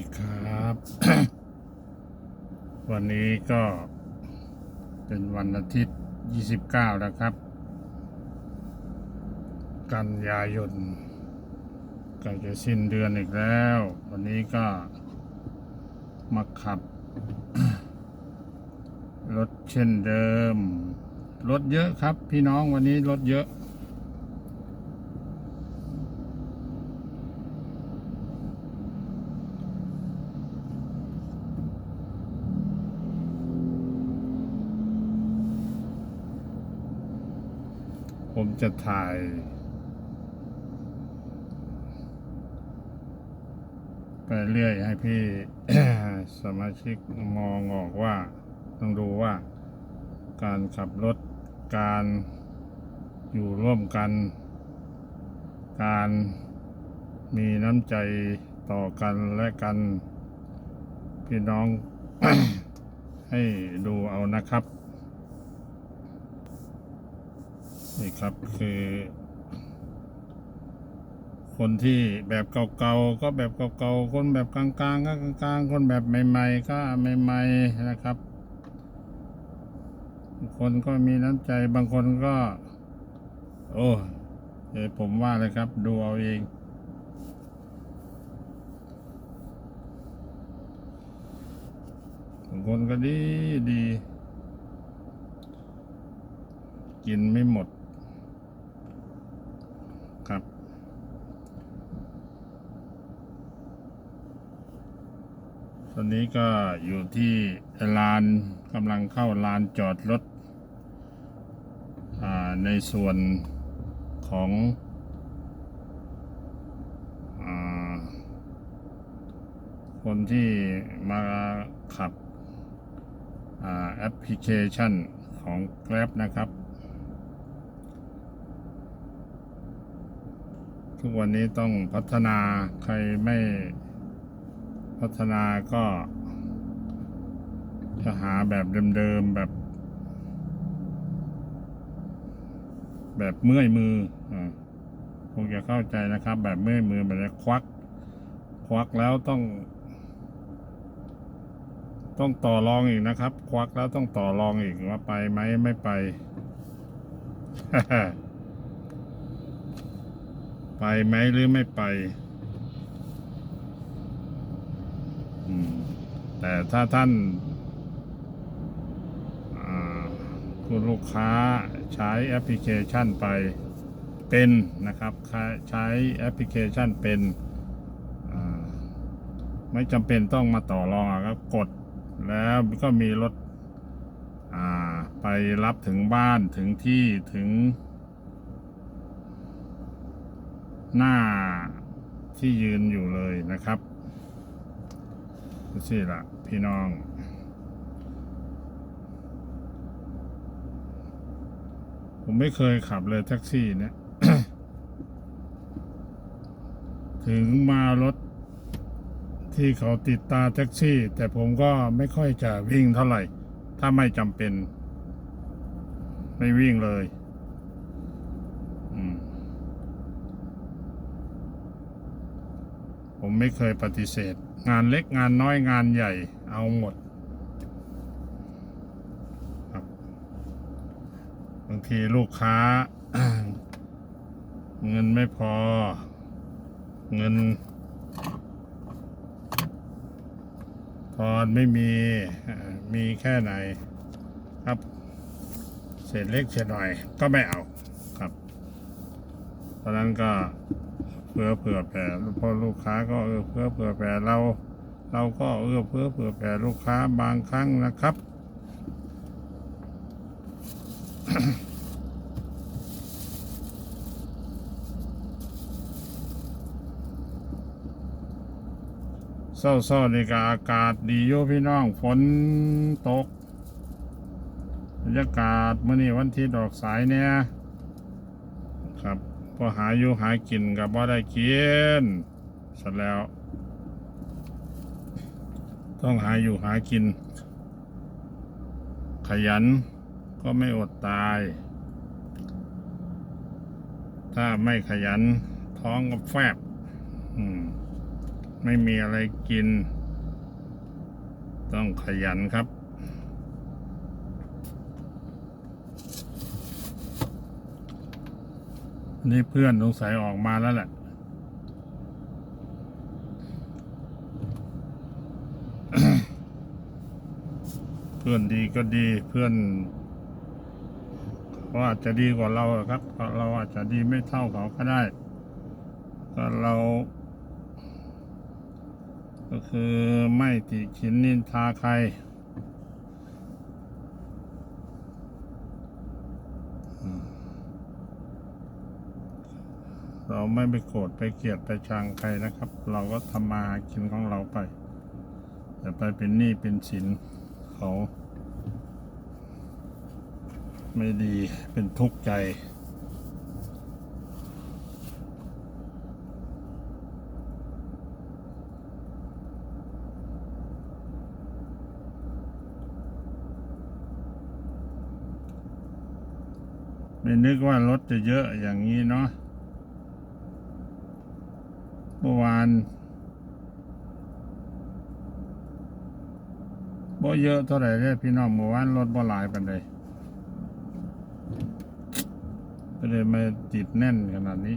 ดีครับ วันนี้ก็เป็นวันอาทิตย์ 29 นะครับ กันยายนใกล้จะสิ้นเดือนอีกแล้ว วันนี้ก็มาขับ รถเช่นเดิม รถเยอะครับ พี่น้องวันนี้รถเยอะ ผมจะถ่าย ไปเรื่อยให้พี่สมาชิกมองออกว่า ต้องดูว่า การขับรถการอยู่ร่วมกัน การมีน้ำใจต่อกันและกัน พี่น้องให้ดูเอานะครับ นี่ครับคือ คนที่แบบเก่าๆก็แบบเก่าๆคนแบบกลางๆก็กลางๆคนแบบใหม่ๆก็ใหม่ๆนะครับ คนก็มีน้ำใจบางคนก็ โอ้เดี๋ยวผมว่าเลยครับ ดูเอาเองบางคนก็ดีดี กินไม่หมด ครับ ตอนนี้ก็อยู่ที่ลานกำลังเข้าลานจอดรถในส่วนของอคนที่มาขับอแอปพลิเคชันของ Grab นะครับ ทุกวันนี้ต้องพัฒนาใครไม่ พัฒนาก็จะหาแบบเดิมๆแบบ แบบเมื่อยมืออ่าคงจะเข้าใจนะครับ แบบเมื่อยมือแบบนี้ควัก ควักแล้วต้อง ต้องต่อรองอีกนะครับ ควักแล้วต้องต่อรองอีกว่าไปไหมไม่ไป ไปไหมหรือไม่ไปอืม แต่ถ้าท่านคุณลูกค้าใช้แอปพลิเคชันไปเป็นนะครับใช้แอปพลิเคชันเป็นไม่จำเป็นต้องมาต่อรองอะครับกดแล้วก็มีรถไปรับถึงบ้านถึงที่ถึง หน้าที่ยืนอยู่เลยนะครับ สิละพี่น้องผมไม่เคยขับเลยแท็กซี่เนี่ย ถึงมารถที่เขาติดตาแท็กซี่ แต่ผมก็ไม่ค่อยจะวิ่งเท่าไหร่ ถ้าไม่จำเป็น ไม่วิ่งเลย อืม ผมไม่เคยปฏิเสธ งานเล็กงานน้อยงานใหญ่เอาหมดครับบางทีลูกค้า เงินไม่พอ เงินทอนไม่มีมีแค่ไหนครับเศษเล็กเศษหน่อยก็ไม่เอาครับตอนนั้นก็ เพื่อเผื่อแผ่พอลูกค้าก็เออเพื่อเผื่อแผ่เรา เราก็เออเพื่อเผื่อแผ่ลูกค้าบางครั้งนะครับ เศร้าๆนี่ก็อากาศดีอยู่พี่น้องฝนตกบรรยากาศเมื่อนี้วันที่ดอกสายเนี่ยครับ พอหาอยู่หากินกับบ่ได้กินสร็จแล้ว ต้องหาอยู่หากิน ขยันก็ไม่อดตาย ถ้าไม่ขยันท้องก็แฟบไม่มีอะไรกิน ต้องขยันครับ นี่เพื่อนสงสัยออกมาแล้วแหละ เพื่อนดีก็ดีเพื่อนเขาอาจจะดีกว่าเราครับ เราอาจจะดีไม่เท่าเขาก็ได้ก็เรา ก็คือไม่ติชินนินทาใคร เราไม่ไปโกรธไปเกลียดไปชังใครนะครับ เราก็ทำมาหากินของเราไปอย่าไปเป็นหนี้เป็นสินเขา ไม่ดีเป็นทุกข์ใจไม่นึกว่ารถจะเยอะอย่างนี้เนาะ เมื่อวานบ่เยอะเท่าไหร่เนี่ยพี่น้องเมื่อวานรถบ่หลายปานเลยก็เลยไม่ติดแน่นขนาดนี้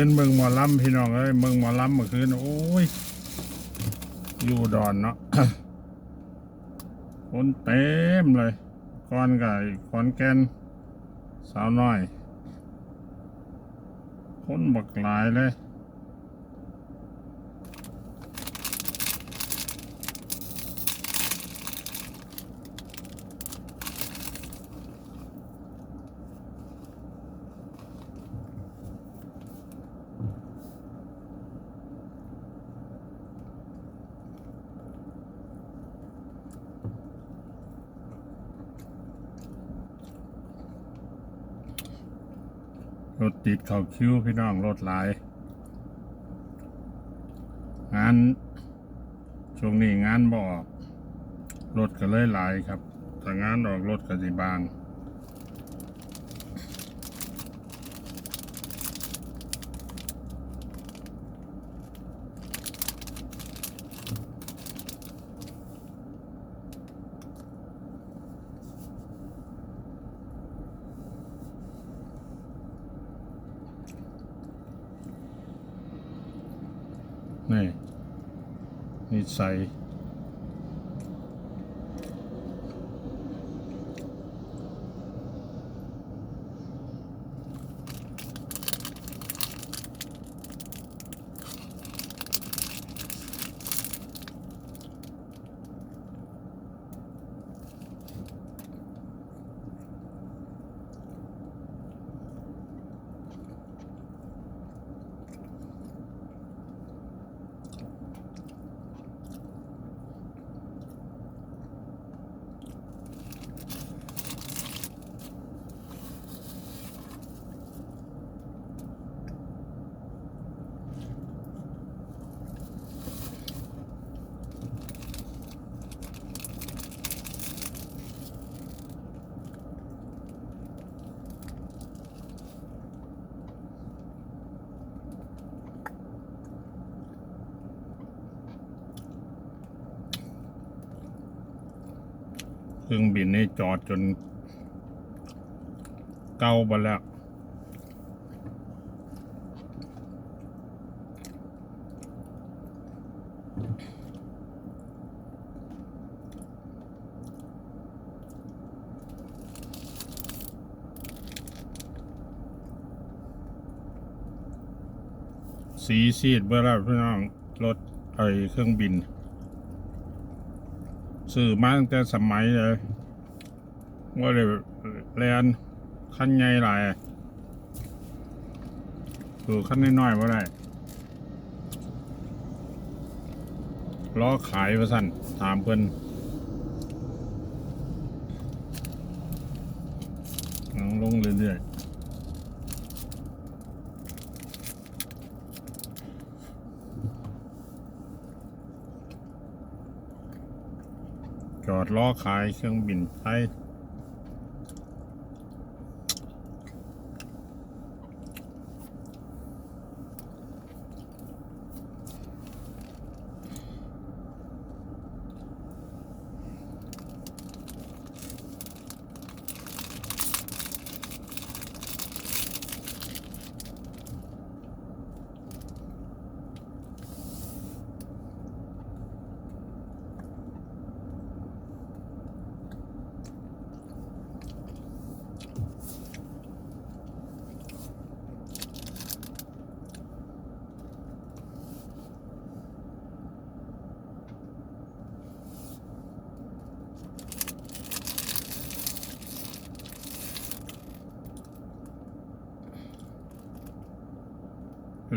ขึ้นเมืองหมอลำพี่น้องเอ้ยเมืองหมอลำเมื่อคืนโอ้ย อยู่ดอนเนาะคนเต็มเลยก้อนกับก้อนแกนสาวน้อย คนบักหลายเลย เข้าคิวพี่น้องรถหลาย งานช่วงนี้งานบออกรถก็เลยหลายครับถ้างานออกรถก็สิบาง เครื่องบินนี่จอดจน เก่าไปแล้วสีซีดเบื่อแล้วพี่น้องรถไอเครื่องบิน ซื้อมาตั้งแต่สมัยเลยว่าเลยนขั้นใหญ่หลายคือขั้นน้อยๆว่าได้ล้อขายว่าสั่นถามเพิ่นลงเรื่อยๆ อดล้อขายเครื่องบินไทย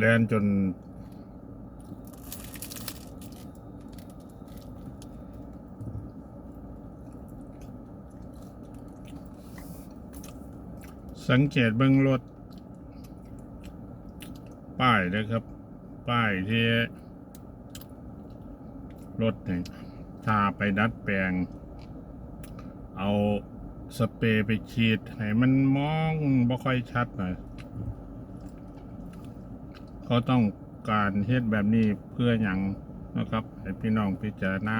แลนจน สังเกตเบื้องรถ ป้ายนะครับ ป้ายที่รถเนี่ยถ้าไปดัดแปลง เอาสเปรย์ไปฉีด ให้มันมองบ่ค่อยชัดหน่อย เขาต้องการเฮ็ดแบบนี้เพื่ออย่างนะครับให้พี่น้องพิจารณา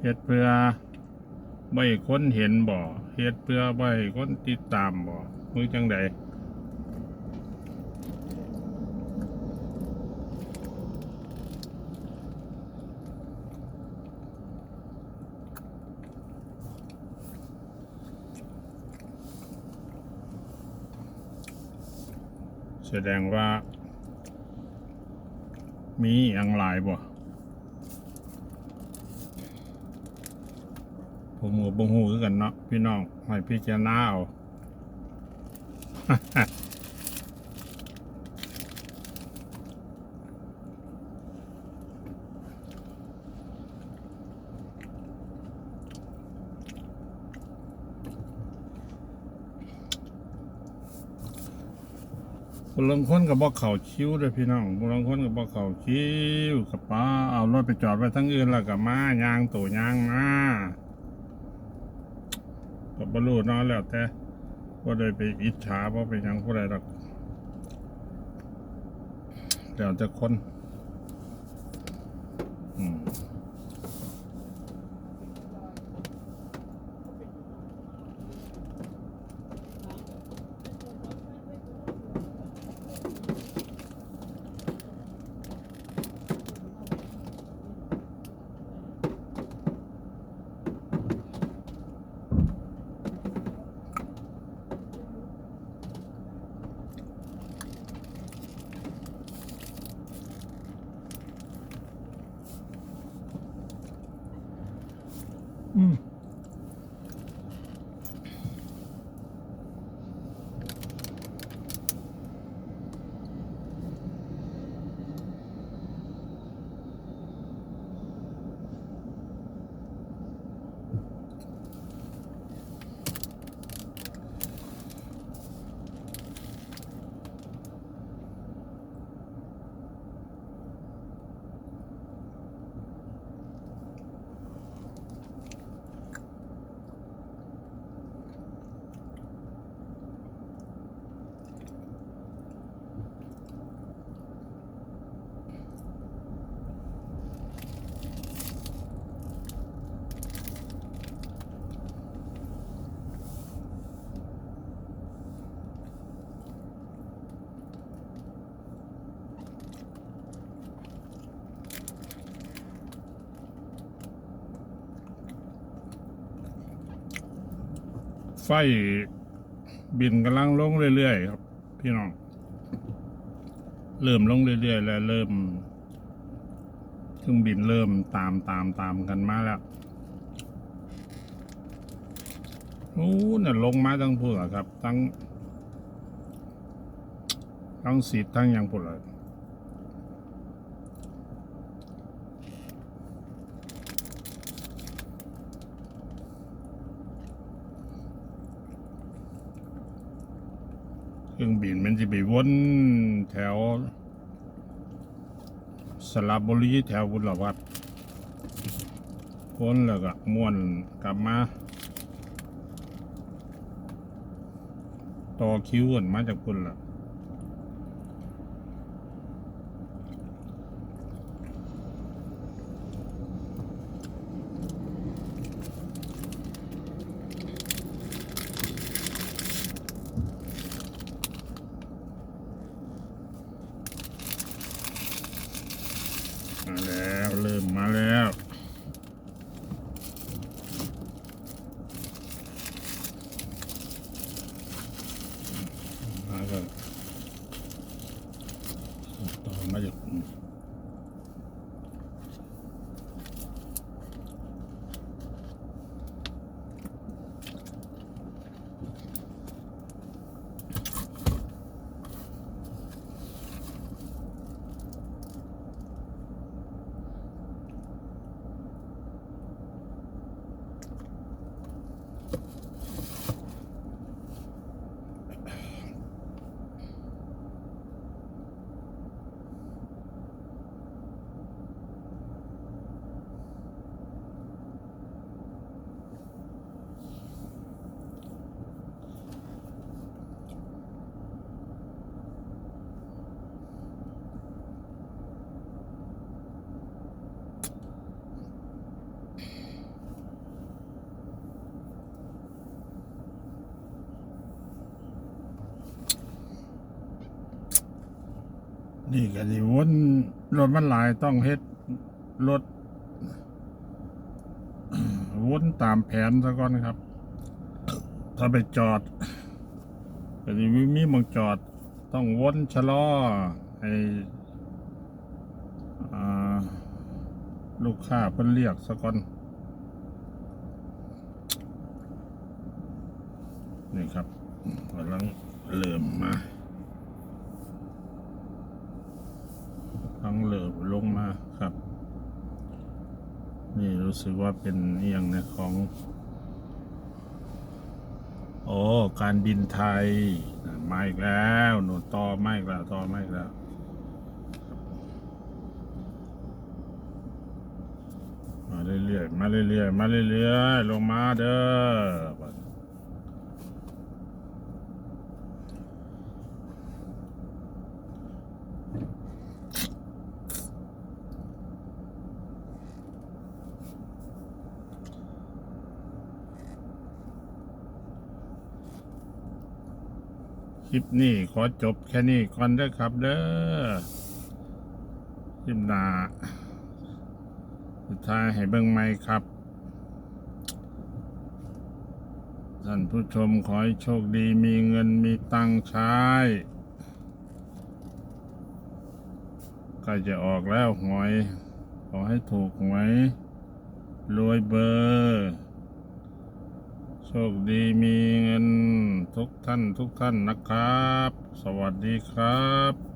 เฮ็ดเพื่อบ่ให้คนเห็นบ่เฮ็ดเพื่อบ่ให้คนติดตามบ่มือจังใด แสดงว่า มีอย่างหลายบ่ผมหัวบงหูกันเนาะพี่น้องให้พิจารณาเอา คนลงคนกับบอกเข่าคิ้วเลยพี่น้องคนลงคนกับบอกเข่าคิ้วกับป้าเอารถไปจอดไว้ทั้งอื่นแล้วกับมายางตัวยางมากับบรรลุนอนแล้วแต่ว่าโดยไปอิจฉาเพราะเป็นยังผู้ใดหรอกเดี๋ยวจะคน ไฟบินกำลังลงเรื่อยๆครับ พี่น้อง เริ่มลงเรื่อยๆ แล้วเริ่มเครื่องบินเริ่มตามตามตามกันมาแล้วโอ้น่ะลงมาทั้งพุ่นเหรอครับทั้งทั้งสีทั้งยังพุ่นเลย เครื่องบินมันจะไปวนแถวสระบุรีแถวบุรวัดวนแล้วก็มวนกลับมา ต่อคิวกันมาจากพุ่นละ แล้ว เริ่มมาแล้ว มาก็ต่อมาจาก นี่ก็สิวนรถมันหลายต้องเฮ็ดรถวนตามแผนซะก่อนครับ ถ้าไปจอดก็สิมีมีหมองจอด ต้องวนชะลอให้อ่าลูกค้าเพิ่นเรียกซะก่อนนี่ครับกำลังเริ่มมา ทั้งเริ่มลงมาครับ นี่รู้สึกว่าเป็นเอียงในของโอ้การบินไทยมาอีกแล้วหนูต่อมาอีกแล้วต่อมาอีกแล้วมาเรื่อยๆมาเรื่อยๆมาเรื่อยๆลงมาเด้อ คลิปนี้ขอจบแค่นี้ก่อนเด้อครับ เด้อคลิปหนาสุดท้ายให้เบิ่งใหม่ครับ ท่านผู้ชมขอให้โชคดีมีเงินมีตังค์ใช้ก็จะออกแล้วหวย ขอให้ถูกหวยรวยเบอร์ โชคดีมีเงินทุกท่านทุกท่านนะครับ สวัสดีครับ